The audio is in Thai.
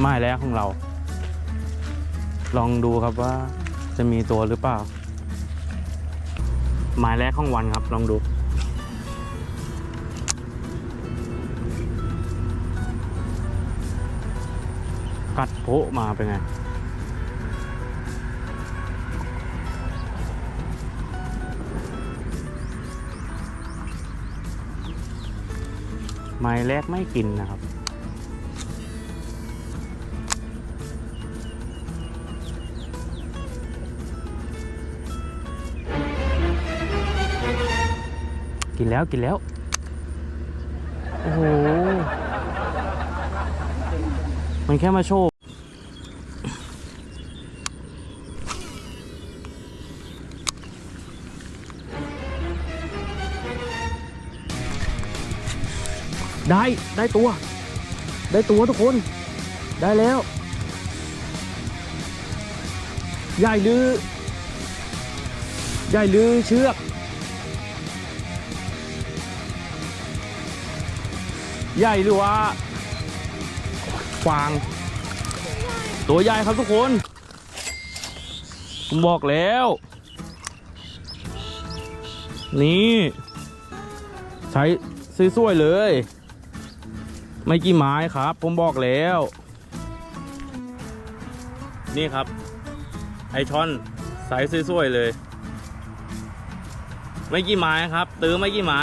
ไม้แรกของเรา ลองดูครับว่าจะมีตัวหรือเปล่าหมายแรกของวันครับ ลองดู กัดโพะมาเป็นไงไม้แรกไม่กินนะครับ กินแล้วกินแล้ว โอ้โห มันแค่มาโชว์ได้ได้ตัว ได้ตัวทุกคน ได้แล้ว ใหญ่ลือ ใหญ่ลือเชือก ใหญ่หรือว่าฟาง ตัวใหญ่ครับทุกคนผมบอกแล้ว นี่ ใช้ซื้อสวยๆเลย ไม่กี่ไม้ครับ ผมบอกแล้ว นี่ครับ ไอชอนใส่ซื้อสวยๆเลย ไม่กี่ไม้ครับ ตื้อไม่กี่ไม้